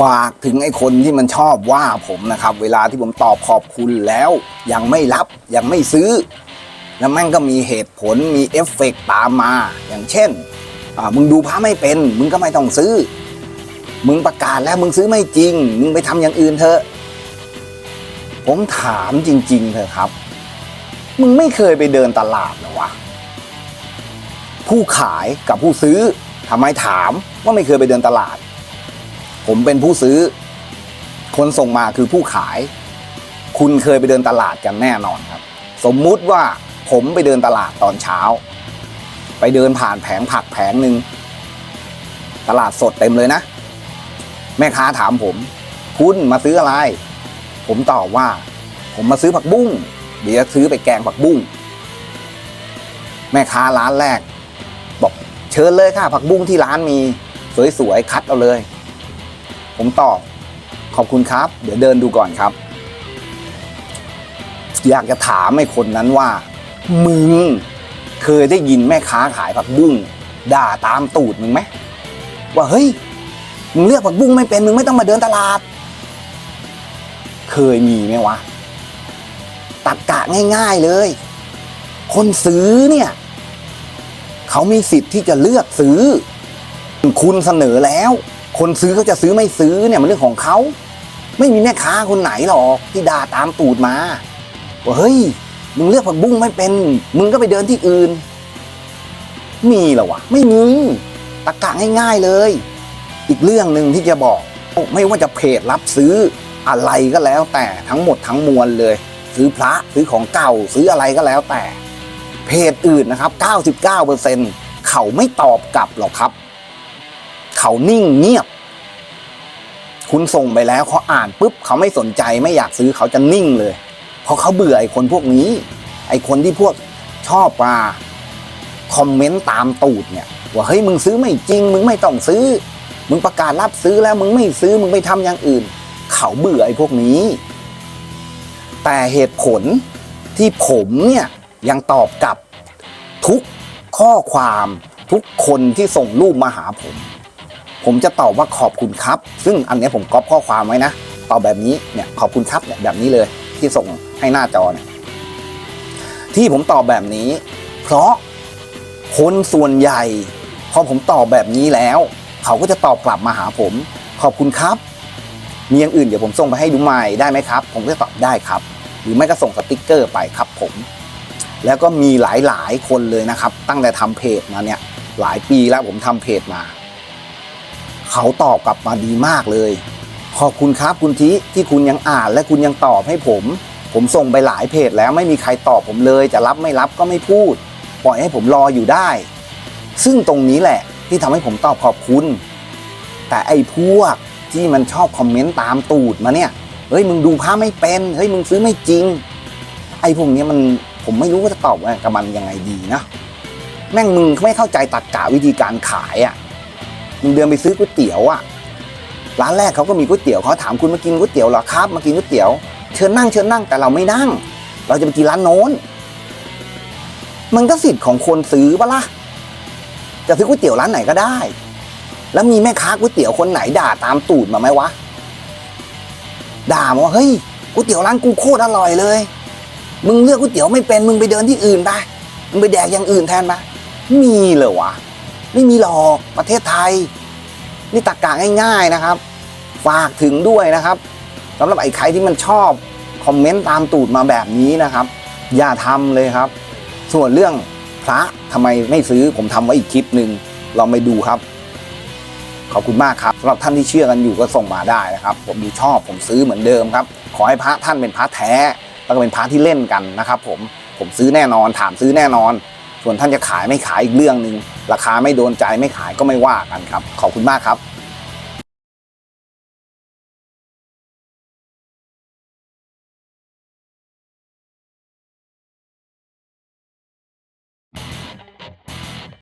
ฝากถึงไอ้คนที่มันชอบว่าผมนะครับ เวลาที่ผมตอบขอบคุณแล้วยังไม่รับยังไม่ซื้อ แล้วแม่งก็มีเหตุผลมีเอฟเฟกต์ตามมา อย่างเช่นมึงดูพระไม่เป็น มึงก็ไม่ต้องซื้อ มึงประกาศแล้วมึงซื้อไม่จริง มึงไปทำอย่างอื่นเถอะ ผมถามจริง ๆเถอะครับ มึงไม่เคยไปเดินตลาดหรอวะผู้ขายกับผู้ซื้อทำไมถามว่าไม่เคยไปเดินตลาด ผมเป็นผู้ซื้อ คนส่งมาคือผู้ขาย คุณเคยไปเดินตลาดกันแน่นอนครับ สมมุติว่าผมไปเดินตลาดตอนเช้า ไปเดินผ่านแผงผักแผงหนึ่งตลาดสดเต็มเลยนะ แม่ค้าถามผม คุณมาซื้ออะไร ผมตอบว่า ผมมาซื้อผักบุ้งเดี๋ยวซื้อไปแกงผักบุ้งแม่ค้าร้านแรก บอกเชิญเลยค่ะผักบุ้งที่ร้านมี สวยๆคัดเอาเลย ผมตอบขอบคุณครับ เดี๋ยวเดินดูก่อนครับ อยากจะถามไอ้คนนั้นว่า มึงเคยได้ยินแม่ค้าขายผักบุ้งด่าตามตูดมึงไหมว่าเฮ้ยมึงเลือกผักบุ้งไม่เป็นมึงไม่ต้องมาเดินตลาด เคยมีไหมวะตักกะง่าย ๆเลย คนซื้อเนี่ย เขามีสิทธิ์ที่จะเลือกซื้อ คุณเสนอแล้ว คนซื้อเขาจะซื้อไม่ซื้อเนี่ยมันเรื่องของเขาไม่มีแม่ค้าคนไหนหรอกที่ด่าตามตูดมาว่าเฮ้ยมึงเลือกผักบุ้งไม่เป็น มึงก็ไปเดินที่อื่น มีหรอวะไม่มีตะกะง่ายๆเลย อีกเรื่องหนึ่งที่จะบอก ไม่ว่าจะเพจรับซื้ออะไรก็แล้วแต่ทั้งหมดทั้งมวลเลย ซื้อพระซื้อของเก่าซื้ออะไรก็แล้วแต่ เพจอื่นนะครับ 99%เขาไม่ตอบกลับหรอกครับ เขานิ่งเงียบ คุณส่งไปแล้วเขาอ่านปุ๊บเขาไม่สนใจไม่อยากซื้อเขาจะนิ่งเลย เพราะเขาเบื่อไอ้คนพวกนี้ ไอ้คนที่พวกชอบมาคอมเมนต์ตามตูดเนี่ยว่าเฮ้ยมึงซื้อไม่จริง มึงไม่ต้องซื้อ มึงประกาศรับซื้อแล้วมึงไม่ซื้อมึงไปทำอย่างอื่น เขาเบื่อไอ้พวกนี้ แต่เหตุผลที่ผมเนี่ยยังตอบกลับทุกข้อความทุกคนที่ส่งรูปมาหาผม ผมจะตอบว่าขอบคุณครับ ซึ่งอันนี้ผมก๊อปข้อความไว้นะตอบแบบนี้เนี่ยขอบคุณครับเนี่ยแบบนี้เลยที่ส่งให้หน้าจอเนี่ยที่ผมตอบแบบนี้ เพราะคนส่วนใหญ่ พอผมตอบแบบนี้แล้ว เขาก็จะตอบกลับมาหาผม ขอบคุณครับ มีอย่างอื่นเดี๋ยวผมส่งไปให้ดูใหม่ได้ไหมครับ ผมก็จะตอบได้ครับ หรือไม่ก็ส่งสติกเกอร์ไปครับผม แล้วก็มีหลายๆคนเลยนะครับ ตั้งแต่ทำเพจมาเนี่ยหลายปีแล้วผมทำเพจมา เขาตอบกลับมาดีมากเลย ขอบคุณครับคุณทิที่คุณยังอ่านและคุณยังตอบให้ผม ผมส่งไปหลายเพจแล้วไม่มีใครตอบผมเลย จะรับไม่รับก็ไม่พูด ปล่อยให้ผมรออยู่ได้ ซึ่งตรงนี้แหละที่ทำให้ผมตอบขอบคุณ แต่ไอ้พวกที่มันชอบคอมเมนต์ตามตูดมาเนี่ย เฮ้ยมึงดูภาพไม่เป็น เฮ้ยมึงซื้อไม่จริง ไอ้พวกนี้มันผมไม่รู้ว่าจะตอบกับมันยังไงดีนะ แม่งมึงไม่เข้าใจตรรกะวิธีการขายอะ่ะ มึงเดินไปซื้อก๋วยเตี๋ยวอะ่ะร้านแรกเขาก็มีก๋วยเตี๋ยวเขาถามคุณมากินก๋วยเตี๋ยวเหรอครับ มากินก๋วยเตี๋ยวเชิญนั่งเชิญนั่งแต่เราไม่นั่ง เราจะไปกินร้านโน้น มันก็สิทธิ์ของคนซื้อปะล่ะจะซื้อก๋วยเตี๋ยวร้านไหนก็ได้ แล้วมีแม่ค้าก๋วยเตี๋ยวคนไหนด่าตามตูดมาไหมวะด่ามาว่าเฮ้ยก๋วยเตี๋ยวร้านกูโคตรอร่อยเลย มึงเลือกก๋วยเตี๋ยวไม่เป็นมึงไปเดินที่อื่นไปมึงไปแดกอย่างอื่นแทนไปมีเหรอวะ ไม่มีหรอกประเทศไทย นี่ตรกกะง่าย ๆนะครับ ฝากถึงด้วยนะครับสำหรับไอ้ใครที่มันชอบคอมเมนต์ตามตูดมาแบบนี้นะครับ อย่าทำเลยครับ ส่วนเรื่องพระทำไมไม่ซื้อผมทำไว้อีกคลิปหนึ่งลองไปดูครับ ขอบคุณมากครับสำหรับท่านที่เชื่อกันอยู่ก็ส่งมาได้นะครับ ผมดูชอบผมซื้อเหมือนเดิมครับ ขอให้พระท่านเป็นพระแท้แล้วก็เป็นพระที่เล่นกันนะครับ ผมผมซื้อแน่นอนถามซื้อแน่นอน ส่วนท่านจะขายไม่ขายอีกเรื่องหนึ่งราคาไม่โดนใจไม่ขายก็ไม่ว่ากันครับ ขอบคุณมากครับ